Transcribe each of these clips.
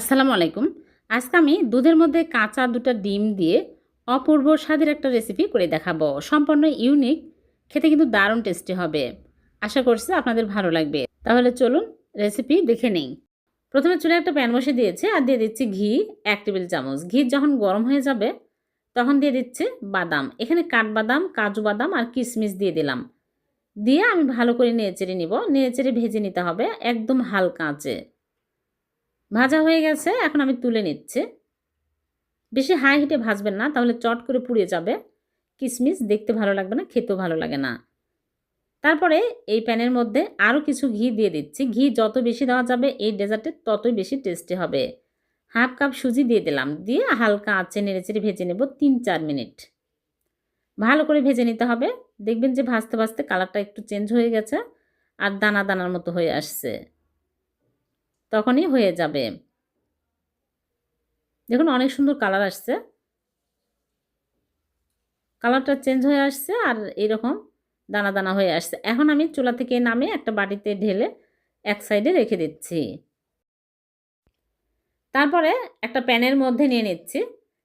আসসালামু আলাইকুম। আজকে আমি দুধের মধ্যে কাঁচা দুটো ডিম দিয়ে অপূর্ব স্বাদের একটা রেসিপি করে দেখাবো। সম্পূর্ণ ইউনিক খেতে কিন্তু দারুণ টেস্টি হবে। আশা করছি আপনাদের ভালো লাগবে। তাহলে চলুন রেসিপি দেখে নেই। প্রথমে চুলে একটা প্যান বসে দিয়েছি আর দিয়ে দিচ্ছি ঘি, এক টেবিল চামচ। ঘি যখন গরম হয়ে যাবে, তখন দিয়ে দিচ্ছে বাদাম। এখানে কাঠবাদাম, কাজু বাদাম আর কিশমিশ দিয়ে দিলাম। দিয়ে আমি ভালো করে নেড়েচেড়ে নিব। নেড়েচেড়ে ভেজে নিতে হবে একদম হালকা আঁচে। ভাজা হয়ে গেছে, এখন আমি তুলে নিচ্ছি। বেশি হাই হিটে ভাজবেন না, তাহলে চট করে পুড়ে যাবে। কিশমিশ দেখতে ভালো লাগবে না, খেতেও ভালো লাগে না। তারপরে এই প্যানের মধ্যে আরও কিছু ঘি দিয়ে দিচ্ছি। ঘি যত বেশি দেওয়া যাবে, এই ডেজার্টে ততই বেশি টেস্টি হবে। হাফ কাপ সুজি দিয়ে দিলাম। দিয়ে হালকা আঁচে নেড়েচেড়ে ভেজে নেব তিন চার মিনিট। ভালো করে ভেজে নিতে হবে। দেখবেন যে ভাজতে ভাজতে কালারটা একটু চেঞ্জ হয়ে গেছে, আর দানা দানার মতো হয়ে আসছে। তখনই হয়ে যাবে। দেখুন অনেক সুন্দর কালার আসছে। কালারটা চেঞ্জ হয়ে আসছে আর এরকম দানা দানা হয়ে আসছে। এখন আমি চুলা থেকে নামে একটা বাটিতে ঢেলে এক সাইডে রেখে দিচ্ছি। তারপরে একটা প্যানের মধ্যে নিয়ে নিচ্ছি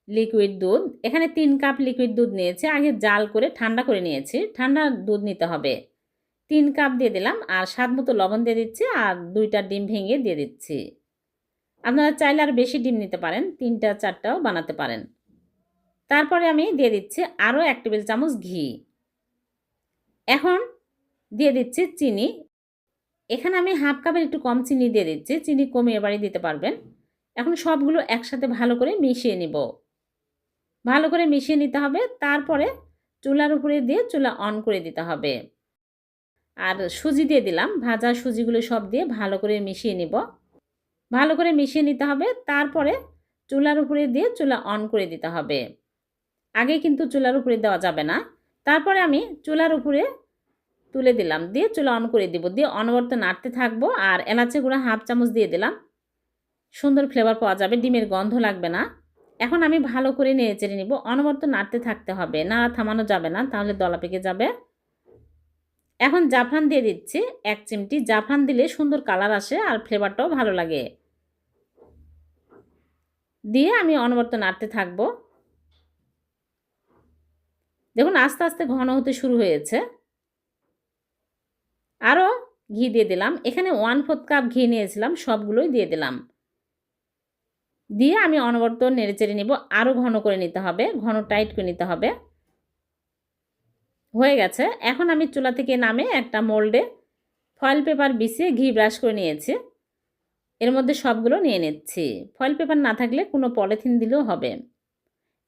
লিকুইড দুধ। এখানে তিন কাপ লিকুইড দুধ নিয়েছি। আগে জাল করে ঠান্ডা করে নিয়েছি। ঠান্ডা দুধ নিতে হবে। তিন কাপ দিয়ে দিলাম, আর স্বাদ মতো লবণ দিয়ে দিচ্ছি, আর দুইটা ডিম ভেঙে দিয়ে দিচ্ছি। আপনারা চাইলে আর বেশি ডিম নিতে পারেন, তিনটা, চারটাও বানাতে পারেন। তারপরে আমি দিয়ে দিচ্ছি আরও এক টেবিল চামচ ঘি। এখন দিয়ে দিচ্ছি চিনি। এখানে আমি হাফ কাপের একটু কম চিনি দিয়ে দিচ্ছি, চিনি কমিয়ে বাড়ি দিতে পারবেন। এখন সবগুলো একসাথে ভালো করে মিশিয়ে নিব। ভালো করে মিশিয়ে নিতে হবে, তারপরে চুলার উপরে দিয়ে চুলা অন করে দিতে হবে। আর সুজি দিয়ে দিলাম। ভাজা সুজিগুলো সব দিয়ে ভালো করে মিশিয়ে নিব। ভালো করে মিশিয়ে নিতে হবে। তারপরে চুলার উপরে দিয়ে চুলা অন করে দিতে হবে। আগে কিন্তু চুলার উপরে দেওয়া যাবে না। তারপরে আমি চুলার উপরে তুলে দিলাম। দিয়ে চুলা অন করে দিব। দিয়ে অনবরত নাড়তে থাকব। আর এলাচি গুঁড়া হাফ চামচ দিয়ে দিলাম। সুন্দর ফ্লেভার পাওয়া যাবে। ডিমের গন্ধ লাগবে না। এখন আমি ভালো করে নেড়ে চেড়ে নিব। অনবরত নাড়তে থাকতে হবে। না থামানো যাবে না। তাহলে দলা পেকে যাবে। এখন জাফরান দিয়ে দিচ্ছি এক চিমটি। জাফরান দিলে সুন্দর কালার আসে আর ফ্লেভারটাও ভালো লাগে। দিয়ে আমি অনবরত নাড়তে থাকব। দেখুন, আস্তে আস্তে ঘন হতে শুরু হয়েছে। আরও ঘি দিয়ে দিলাম। এখানে ওয়ান ফোর্থ কাপ ঘি নিয়েছিলাম, সবগুলোই দিয়ে দিলাম। দিয়ে আমি অনবর্ত নেড়ে চেড়ে নিব। আরও ঘন করে নিতে হবে, ঘন টাইট করে নিতে হবে। হয়ে গেছে। এখন আমি চুলা থেকে নামে একটা মোল্ডে ফয়েল পেপার বিছিয়ে ঘি ব্রাশ করে নিয়েছি। এর মধ্যে সবগুলো নিয়ে নিচ্ছি। ফয়েল পেপার না থাকলে কোনো পলিথিন দিলেও হবে।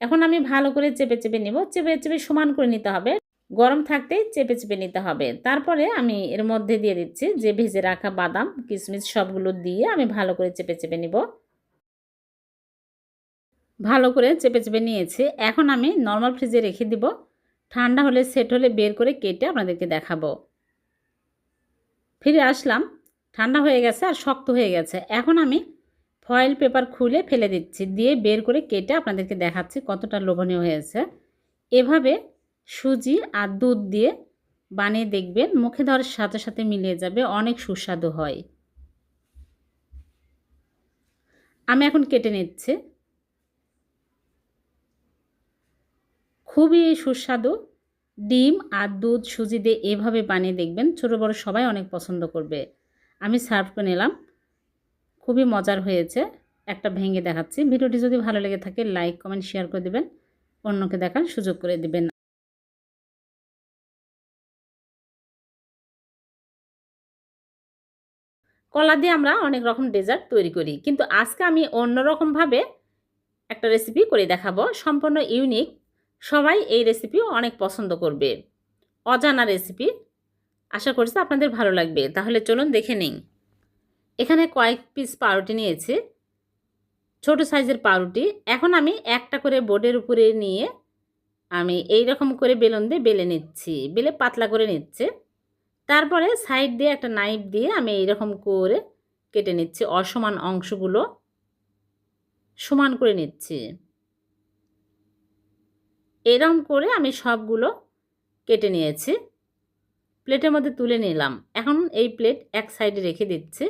এখন আমি ভালো করে চেপে চেপে নেব। চেপে চেপে সমান করে নিতে হবে। গরম থাকতেই চেপে চেপে নিতে হবে। তারপরে আমি এর মধ্যে দিয়ে দিচ্ছি যে ভেজে রাখা বাদাম, কিশমিশ সবগুলো দিয়ে আমি ভালো করে চেপে চেপে নিব। ভালো করে চেপে চেপে নিয়েছি। এখন আমি নর্মাল ফ্রিজে রেখে দিব। ঠান্ডা হলে, সেট হলে বের করে কেটে আপনাদেরকে দেখাবো। ফিরে আসলাম। ঠান্ডা হয়ে গেছে আর শক্ত হয়ে গেছে। এখন আমি ফয়েল পেপার খুলে ফেলে দিচ্ছি, দিয়ে বের করে কেটে আপনাদেরকে দেখাচ্ছি কতটা লোভনীয় হয়েছে। এভাবে সুজি আর দুধ দিয়ে বানিয়ে দেখবেন, মুখে ধরার সাথে সাথে মিলিয়ে যাবে, অনেক সুস্বাদু হয়। আমি এখন কেটে নিচ্ছি। খুবই সুস্বাদু। ডিম আর দুধ সুজি দিয়ে এভাবে বানিয়ে দেখবেন ছোটো বড় সবাই অনেক পছন্দ করবে। আমি সার্ভ করে নিলাম। খুবই মজার হয়েছে। একটা ভেঙে দেখাচ্ছি। ভিডিওটি যদি ভালো লেগে থাকে, লাইক, কমেন্ট, শেয়ার করে দেবেন। অন্যকে দেখার সুযোগ করে দেবেন। কলা দিয়ে আমরা অনেক রকম ডেজার্ট তৈরি করি। কিন্তু আজকে আমি অন্যরকমভাবে একটা রেসিপি করে দেখাবো। সম্পূর্ণ ইউনিক সবাই এই রেসিপি অনেক পছন্দ করবে। অজানা রেসিপি আশা করছি আপনাদের ভালো লাগবে। তাহলে চলুন দেখে নিন এখানে কয়েক পিস পাউরুটি নিয়েছি। ছোট সাইজের পাউরুটি। এখন আমি একটা করে বোর্ডের উপরে নিয়ে আমি এই রকম করে বেলুন দিয়ে বেলে নিচ্ছি। বেলে পাতলা করে নিচ্ছে। তারপরে সাইড দিয়ে একটা নাইফ দিয়ে আমি এই রকম করে কেটে নিচ্ছি। অসমান অংশগুলো। সমান করে নিচ্ছি। এরকম করে আমি সবগুলো কেটে নিয়েছি। প্লেটের মধ্যে তুলে নিলাম। এখন এই প্লেট এক সাইডে রেখে দিচ্ছি।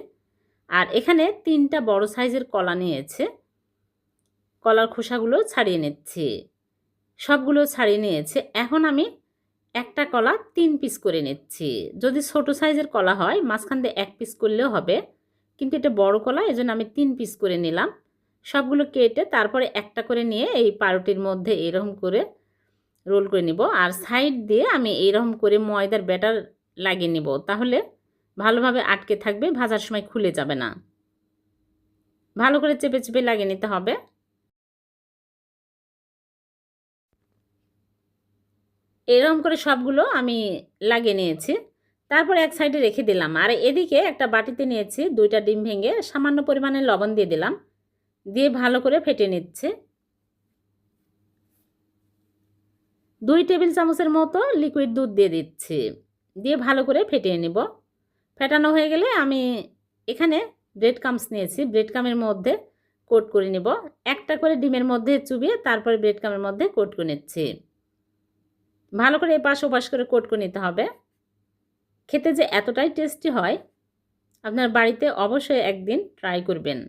আর এখানে তিনটা বড় সাইজের কলা নিয়েছে। কলার খোসাগুলো ছাড়িয়ে নিচ্ছি। সবগুলো ছাড়িয়ে নিয়েছে। এখন আমি একটা কলা তিন পিস করে নিচ্ছি। যদি ছোট সাইজের কলা হয়, মাঝখান দিয়ে এক পিস করলেও হবে। কিন্তু এটা বড় কলা, এজন্য আমি তিন পিস করে নিলাম। সবগুলো কেটে তারপরে একটা করে নিয়ে এই পাউরুটির মধ্যে এরকম করে রোল করে নিব। আর সাইড দিয়ে আমি এইরকম করে ময়দার ব্যাটার লাগিয়ে নিব। তাহলে ভালোভাবে আটকে থাকবে, ভাজার সময় খুলে যাবে না। ভালো করে চেপে চেপে লাগিয়ে নিতে হবে। এরকম করে সবগুলো আমি লাগিয়ে নিয়েছি। তারপর এক সাইডে রেখে দিলাম। আর এদিকে একটা বাটিতে নিয়েছি, দুইটা ডিম ভেঙে সামান্য পরিমাণে লবণ দিয়ে দিলাম। দিয়ে ভালো করে ফেটে নিচ্ছে। দুই টেবিল চামচের মতো লিকুইড দুধ দিয়ে দিচ্ছি। দিয়ে ভালো করে ফেটিয়ে নেব। ফেটানো হয়ে গেলে আমি এখানে ব্রেড কামস নিয়েছি। ব্রেড কামের মধ্যে কোট করে নেব। একটা করে ডিমের মধ্যে চুবিয়ে তারপরে ব্রেড কামের মধ্যে কোট করে নিচ্ছি। ভালো করে এপাশ ওপাশ করে কোট করে নিতে হবে। খেতে যে এতটাই টেস্টি হয়, আপনার বাড়িতে অবশ্যই একদিন ট্রাই করবেন।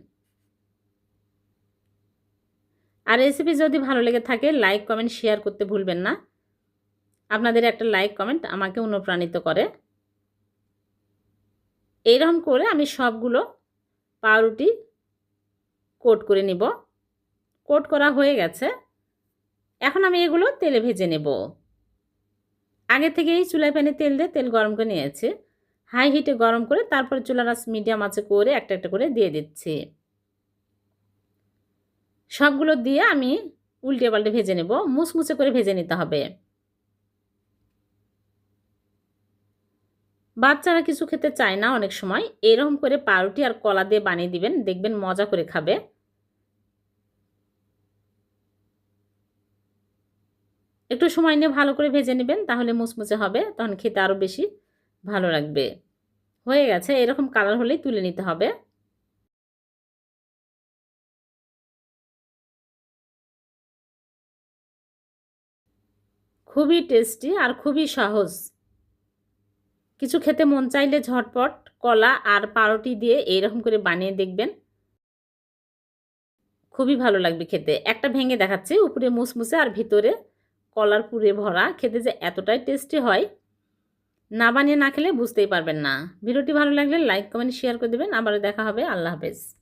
আর রেসিপি যদি ভালো লেগে থাকে লাইক কমেন্ট শেয়ার করতে ভুলবেন না। আপনাদের একটা লাইক কমেন্ট আমাকে অনুপ্রাণিত করে। এইরকম করে আমি সবগুলো পাউরুটি কোট করে নিব। কোট করা হয়ে গেছে। এখন আমি এগুলো তেলে ভেজে নেব। আগে থেকেই চুলায় প্যানে তেল দিয়ে তেল গরম করে নিয়েছি। হাই হিটে গরম করে তারপরে চুলার আঁচ মিডিয়াম আছে করে একটা একটা করে দিয়ে দিচ্ছি। সবগুলো দিয়ে আমি উল্টে পাল্টে ভেজে নেব। মুচমুচে করে ভেজে নিতে হবে। বাচ্চারা কিছু খেতে চায় না অনেক সময়। এরকম করে পাউরুটি আর কলা দিয়ে বানিয়ে দিবেন, দেখবেন মজা করে খাবে। একটু সময় নিয়ে ভালো করে ভেজে নেবেন, তাহলে মুচমুচে হবে, তখন খেতে আরও বেশি ভালো লাগবে। হয়ে গেছে, এরকম কালার হলেই তুলে নিতে হবে। খুবই টেস্টি আর খুবই সহজ। কিছু খেতে মন চাইলে ঝটপট কলা আর পাউরুটি দিয়ে এইরকম করে বানিয়ে দেখবেন। খুবই ভালো লাগবে খেতে। একটা ভেঙে দেখাচ্ছি, উপরে মুসমুসে আর ভিতরে কলার পুরে ভরা। খেতে যে এতটাই টেস্টি হয়, না বানিয়ে না খেলে বুঝতেই পারবেন না। ভিডিওটি ভালো লাগলে লাইক, কমেন্ট, শেয়ার করে দেবেন। আবারও দেখা হবে। আল্লাহ হাফেজ।